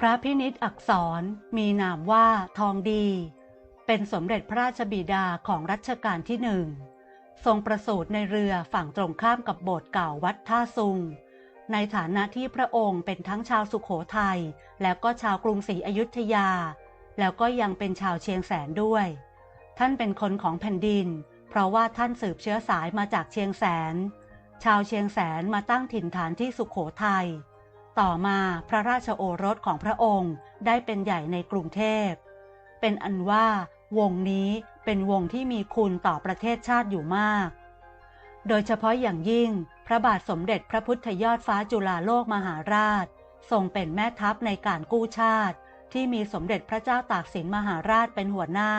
พระพินิษอักษรมีนามว่าทองดี เป็นสมเด็จพระราชบิดาของรัชกาลที่หนึ่ง ทรงประสูติในเรือฝั่งตรงข้ามกับโบสถ์เก่าวัดท่าซุง ในฐานะที่พระองค์เป็นทั้งชาวสุขโขทัยแล้วก็ชาวกรุงศรีอยุธยา แล้วก็ยังเป็นชาวเชียงแสนด้วย ท่านเป็นคนของแผ่นดิน เพราะว่าท่านสืบเชื้อสายมาจากเชียงแสน ชาวเชียงแสนมาตั้งถิ่นฐานที่สุขโขทัย ต่อมาพระราชโอรสของพระองค์ได้เป็นใหญ่ในกรุงเทพ เป็นอันว่าวงนี้เป็นวงที่มีคุณต่อประเทศชาติอยู่มาก โดยเฉพาะอย่างยิ่งพระบาทสมเด็จพระพุทธยอดฟ้าจุฬาโลกมหาราช ทรงเป็นแม่ทัพในการกู้ชาติ ที่มีสมเด็จพระเจ้าตากสินมหาราชเป็นหัวหน้า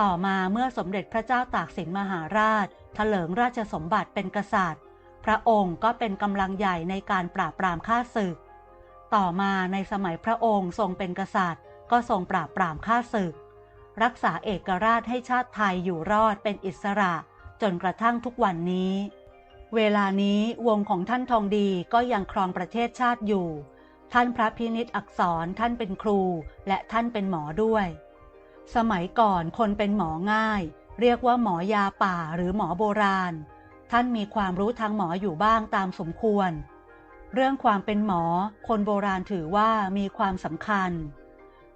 ต่อมาเมื่อสมเด็จพระเจ้าตากสินมหาราชถลิงราชสมบัติเป็นกษัตริย์ พระองค์ก็เป็นกำลังใหญ่ในการปราบปรามข้าศึก ต่อมาในสมัยพระองค์ทรงเป็นกษัตริย์ ก็ทรงปราบปรามข้าศึก รักษาเอกราชให้ชาติไทยอยู่รอดเป็นอิสระจนกระทั่งทุกวันนี้ เวลานี้วงของท่านทองดีก็ยังครองประเทศชาติอยู่ ท่านพระพินิษอักษรท่านเป็นครูและท่านเป็นหมอด้วย สมัยก่อนคนเป็นหมอง่าย เรียกว่าหมอยาป่าหรือหมอโบราณ ท่านมีความรู้ทางหมออยู่บ้างตามสมควร เรื่องความเป็นหมอ คนโบราณถือว่ามีความสำคัญ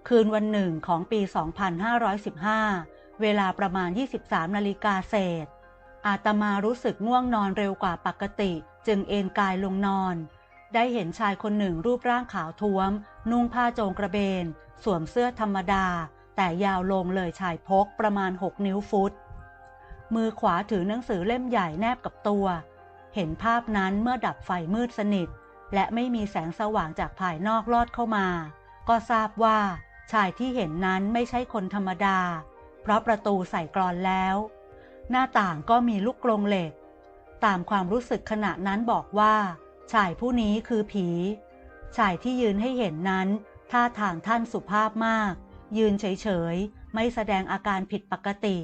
คืนวันหนึ่งของปี 2515 เวลาประมาณ 23 นาฬิกาเศษ อาตมารู้สึกง่วงนอนเร็วกว่าปกติ จึงเอนกายลงนอน ได้เห็นชายคนหนึ่งรูปร่างขาวท้วม นุ่งผ้าโจงกระเบน สวมเสื้อธรรมดา แต่ยาวลงเลยชายพกประมาณ 6 นิ้วฟุต มือขวาถือหนังสือเล่มใหญ่แนบกับตัว เห็นภาพนั้นเมื่อดับไฟมืดสนิท และไม่มีแสงสว่างจากภายนอกลอดเข้ามา ก็ทราบว่าชายที่เห็นนั้นไม่ใช่คนธรรมดา เพราะประตูใส่กรอนแล้ว หน้าต่างก็มีลูกกรงเหล็ก ตามความรู้สึกขณะนั้นบอกว่า ชายผู้นี้คือผี ชายที่ยืนให้เห็นนั้นท่าทางท่านสุภาพมาก ยืนเฉยๆ ไม่แสดงอาการผิดปกติ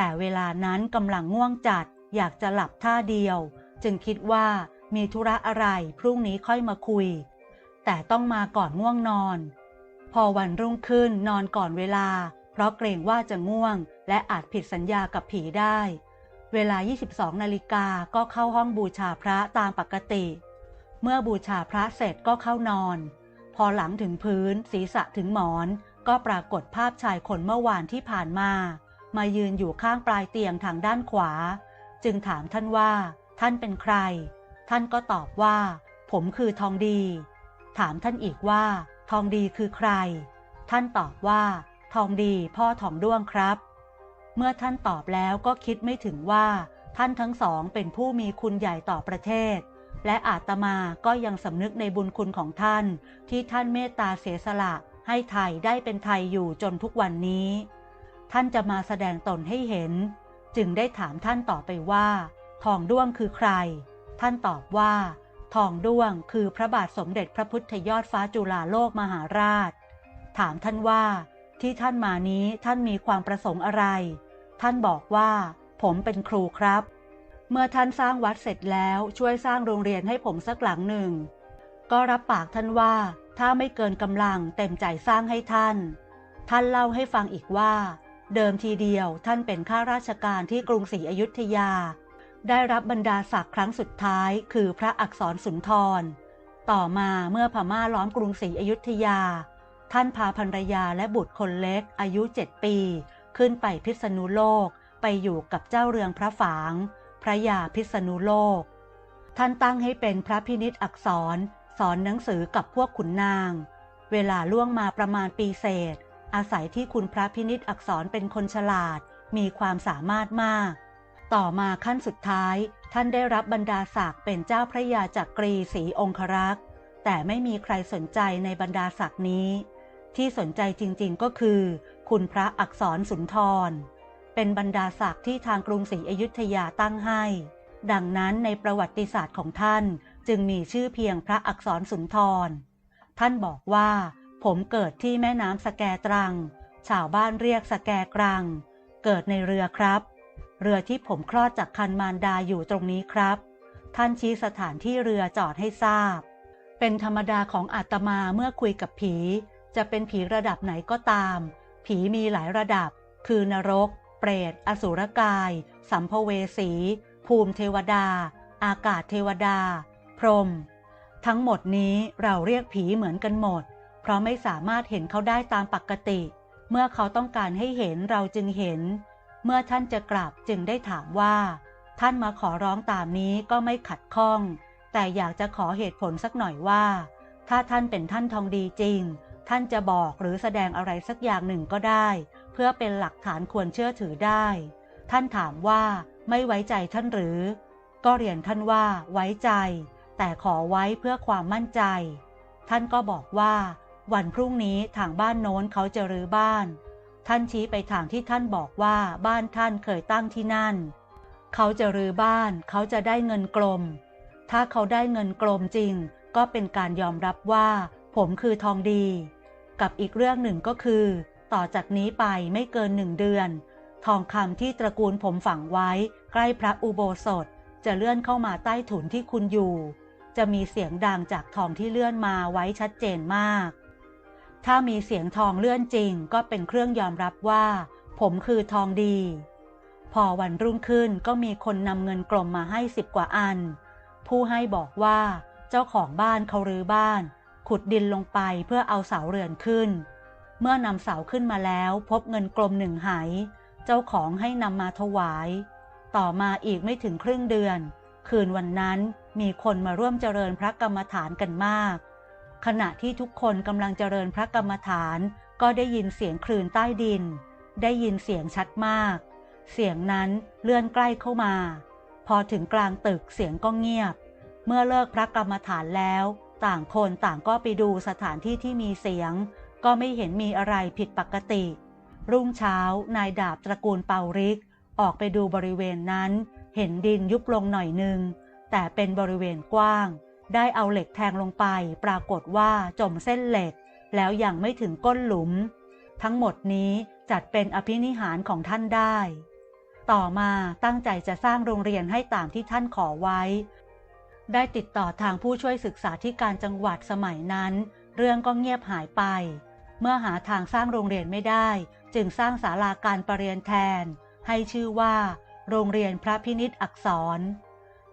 แต่เวลานั้นกำลังง่วงจัดอยากจะหลับท่าเดียว จึงคิดว่ามีธุระอะไรพรุ่งนี้ค่อยมาคุย แต่ต้องมาก่อนง่วงนอน พอวันรุ่งขึ้นนอนก่อนเวลา เพราะเกรงว่าจะง่วง และอาจผิดสัญญากับผีได้ เวลา 22 นาฬิกาก็เข้าห้องบูชาพระตามปกติ เมื่อบูชาพระเสร็จก็เข้านอน พอหลังถึงพื้นศีรษะถึงหมอน ก็ปรากฏภาพชายคนเมื่อวานที่ผ่านมา มายืนอยู่ข้างปลายเตียงทางด้านขวา จึงถามท่านว่า ท่านเป็นใคร ท่านก็ตอบว่า ผมคือทองดี ถามท่านอีกว่า ทองดีคือใคร ท่านตอบว่า ทองดีพ่อทองด้วงครับ เมื่อท่านตอบแล้วก็คิดไม่ถึงว่า ท่านทั้งสองเป็นผู้มีคุณใหญ่ต่อประเทศ และอาตมาก็ยังสำนึกในบุญคุณของท่าน ที่ท่านเมตตาเสียสละให้ไทยได้เป็นไทยอยู่จนทุกวันนี้ ท่านจะมาแสดงตนให้เห็น จึงได้ถามท่านต่อไปว่า ทองด้วงคือใคร ท่านตอบว่า ทองด้วงคือพระบาทสมเด็จพระพุทธยอดฟ้าจุฬาโลกมหาราช ถามท่านว่า ที่ท่านมานี้ท่านมีความประสงค์อะไร ท่านบอกว่า ผมเป็นครูครับ เมื่อท่านสร้างวัดเสร็จแล้วช่วยสร้างโรงเรียนให้ผมสักหลังหนึ่ง ก็รับปากท่านว่าถ้าไม่เกินกำลังเต็มใจสร้างให้ท่าน ท่านเล่าให้ฟังอีกว่า เดิมทีเดียวท่านเป็นข้าราชการที่กรุงศรีอยุธยา ได้รับบรรดาศักดิ์ครั้งสุดท้ายคือพระอักษรสุนทร ต่อมาเมื่อพม่าล้อมกรุงศรีอยุธยา ท่านพาภรรยาและบุตรคนเล็กอายุเจ็ดปี ขึ้นไปพิษณุโลกไปอยู่กับเจ้าเรืองพระฝาง พระยาพิษณุโลก ท่านตั้งให้เป็นพระพินิษอักษร สอนหนังสือกับพวกขุนนาง เวลาล่วงมาประมาณปีเศษ อาศัยที่คุณพระพินิษอักษรเป็นคนฉลาด มีความสามารถมาก ต่อมาขั้นสุดท้าย ท่านได้รับบรรดาศักดิ์เป็นเจ้าพระยาจักรีศรีองครักษ์แต่ไม่มีใครสนใจในบรรดาศักดิ์นี้ ที่สนใจจริงๆก็คือ คุณพระอักษรสุนทร เป็นบรรดาศักดิ์ที่ทางกรุงศรีอยุธยาตั้งให้ ดังนั้นในประวัติศาสตร์ของท่านจึงมีชื่อเพียงพระอักษรสุนทร ท่านบอกว่า ผมเกิดที่แม่น้ำสแกตรัง ชาวบ้านเรียกสแกกรัง เกิดในเรือครับ เรือที่ผมคลอดจากคันมารดาอยู่ตรงนี้ครับ ท่านชี้สถานที่เรือจอดให้ทราบ เป็นธรรมดาของอาตมาเมื่อคุยกับผี จะเป็นผีระดับไหนก็ตาม ผีมีหลายระดับ คือนรก เปรต อสุรกาย สัมภเวสี ภูมิเทวดา อากาศเทวดา พรหม ทั้งหมดนี้เราเรียกผีเหมือนกันหมด ราะไม่สามารถเห็นเขาได้ตามปกติ เมื่อเขาต้องการให้เห็นเราจึงเห็น เมื่อท่านจะกลับจึงได้ถามว่า ท่านมาขอร้องตามนี้ก็ไม่ขัดข้อง แต่อยากจะขอเหตุผลสักหน่อยว่า ถ้าท่านเป็นท่านทองดีจริง ท่านจะบอกหรือแสดงอะไรสักอย่างหนึ่งก็ได้ เพื่อเป็นหลักฐานควรเชื่อถือได้ ท่านถามว่าไม่ไว้ใจท่านหรือ ก็เรียนท่านว่าไว้ใจ แต่ขอไว้เพื่อความมั่นใจ ท่านก็บอกว่า วันพรุ่งนี้ทางบ้านโน้นเขาจะรื้อบ้าน ท่านชี้ไปทางที่ท่านบอกว่าบ้านท่านเคยตั้งที่นั่น เขาจะรื้อบ้านเขาจะได้เงินกลม ถ้าเขาได้เงินกลมจริง ก็เป็นการยอมรับว่า ผมคือทองดี กับอีกเรื่องหนึ่งก็คือ ต่อจากนี้ไปไม่เกินหนึ่งเดือน ทองคำที่ตระกูลผมฝังไว้ ใกล้พระอุโบสถ จะเลื่อนเข้ามาใต้ถุนที่คุณอยู่จะมีเสียงดังจากทองที่เลื่อนมาไว้ชัดเจนมาก ถ้ามีเสียงทองเลื่อนจริงก็เป็นเครื่องยอมรับว่า ผมคือทองดี พอวันรุ่งขึ้นก็มีคนนำเงินกลมมาให้สิบกว่าอัน ผู้ให้บอกว่าเจ้าของบ้านเขารื้อบ้าน ขุดดินลงไปเพื่อเอาเสาเรือนขึ้น เมื่อนำเสาขึ้นมาแล้วพบเงินกลมหนึ่งไหเจ้าของให้นำมาถวาย ต่อมาอีกไม่ถึงครึ่งเดือน คืนวันนั้นมีคนมาร่วมเจริญพระกรรมฐานกันมาก ขณะที่ทุกคนกำลังเจริญพระกรรมฐาน ก็ได้ยินเสียงคลื่นใต้ดิน ได้ยินเสียงชัดมาก เสียงนั้นเลื่อนใกล้เข้ามา พอถึงกลางตึกเสียงก็เงียบ เมื่อเลิกพระกรรมฐานแล้ว ต่างคนต่างก็ไปดูสถานที่ที่มีเสียง ก็ไม่เห็นมีอะไรผิดปกติ รุ่งเช้านายดาบตระกูลเปาริก ออกไปดูบริเวณนั้น เห็นดินยุบลงหน่อยหนึ่งแต่เป็นบริเวณกว้าง ได้เอาเหล็กแทงลงไป ปรากฏว่าจมเส้นเหล็ก แล้วยังไม่ถึงก้นหลุม ทั้งหมดนี้จัดเป็นอภินิหารของท่านได้ ต่อมาตั้งใจจะสร้างโรงเรียนให้ตามที่ท่านขอไว้ ได้ติดต่อทางผู้ช่วยศึกษาธิการจังหวัดสมัยนั้น เรื่องก็เงียบหายไป เมื่อหาทางสร้างโรงเรียนไม่ได้ จึงสร้างศาลาการประเรียนแทน ให้ชื่อว่า โรงเรียนพระพินิษอักษร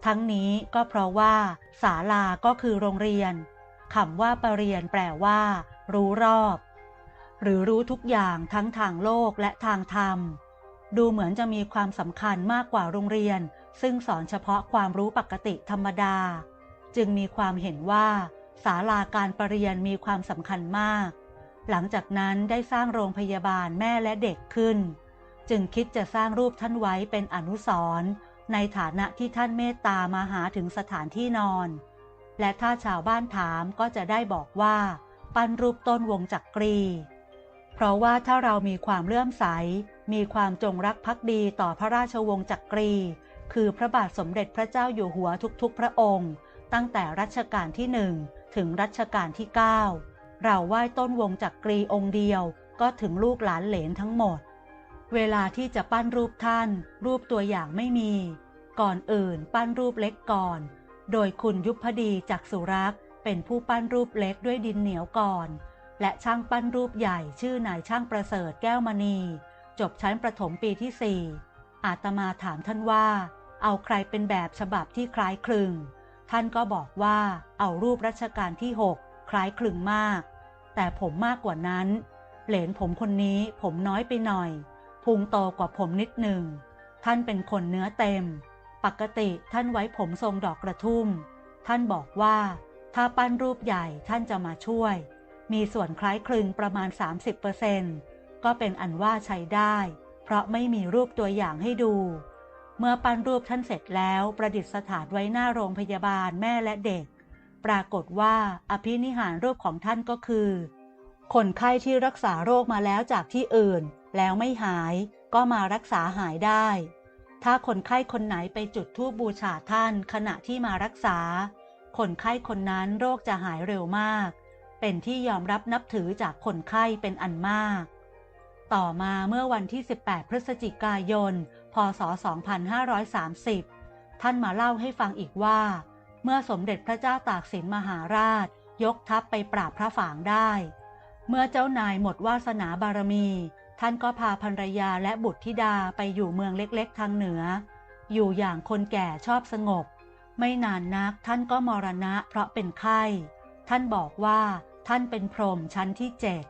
ทั้งนี้ก็เพราะว่าศาลาก็คือโรงเรียนคำว่าประเรียนแปลว่า รู้รอบ หรือรู้ทุกอย่างทั้งทางโลกและทางธรรม ดูเหมือนจะมีความสำคัญมากกว่าโรงเรียน ซึ่งสอนเฉพาะความรู้ปกติธรรมดา จึงมีความเห็นว่าศาลาการประเรียนมีความสำคัญมาก หลังจากนั้นได้สร้างโรงพยาบาลแม่และเด็กขึ้น จึงคิดจะสร้างรูปท่านไว้เป็นอนุสรณ์ ในฐานะที่ท่านเมตตามาหาถึงสถานที่นอน และถ้าชาวบ้านถามก็จะได้บอกว่า ปั้นรูปต้นวงจักกรี เพราะว่าถ้าเรามีความเลื่อมใส มีความจงรักภักดีต่อพระราชวงศ์จักรี คือพระบาทสมเด็จพระเจ้าอยู่หัวทุกๆ พระองค์ ตั้งแต่รัชกาลที่หนึ่งถึงรัชกาลที่ 9 เราไหว้ต้นวงจักรีองค์เดียวก็ถึงลูกหลานเหลนทั้งหมด เวลาที่จะปั้นรูปท่าน รูปตัวอย่างไม่มี ก่อนอื่นปั้นรูปเล็กก่อน โดยคุณยุพดีจากสุรักษ์เป็นผู้ปั้นรูปเล็กด้วยดินเหนียวก่อน และช่างปั้นรูปใหญ่ชื่อนายช่างประเสริฐแก้วมณี จบชั้นประถมปีที่สี่อาตมาถามท่านว่า เอาใครเป็นแบบฉบับที่คล้ายคลึง ท่านก็บอกว่าเอารูปรัชกาลที่6คล้ายคลึงมาก แต่ผมมากกว่านั้น เหลนผมคนนี้ผมน้อยไปหน่อย พุงโตกว่าผมนิดหนึ่ง ท่านเป็นคนเนื้อเต็ม ปกติท่านไว้ผมทรงดอกกระทุ่ม ท่านบอกว่าถ้าปั้นรูปใหญ่ท่านจะมาช่วย มีส่วนคล้ายคลึงประมาณ 30%ก็เป็นอันว่าใช้ได้ เพราะไม่มีรูปตัวอย่างให้ดู เมื่อปั้นรูปท่านเสร็จแล้วประดิษฐานไว้หน้าโรงพยาบาลแม่และเด็ก ปรากฏว่าอภินิหารรูปของท่านก็คือ คนไข้ที่รักษาโรคมาแล้วจากที่อื่น แล้วไม่หายก็มารักษาหายได้ ถ้าคนไข้คนไหนไปจุดธูปบูชาท่านขณะที่มารักษา คนไข้คนนั้นโรคจะหายเร็วมาก เป็นที่ยอมรับนับถือจากคนไข้เป็นอันมาก ต่อมาเมื่อวันที่ 18 พฤศจิกายน พศ 2530 ท่านมาเล่าให้ฟังอีกว่า เมื่อสมเด็จพระเจ้าตากสินมหาราช ยกทัพไปปราบพระฝางได้ เมื่อเจ้านายหมดวาสนาบารมี ท่านก็พาภรรยาและบุตรธิดาไปอยู่เมืองเล็กๆ ทางเหนือ อยู่อย่างคนแก่ชอบสงบ ไม่นานนักท่านก็มรณะเพราะเป็นไข้ ท่านบอกว่าท่านเป็นพรหมชั้นที่เจ็ด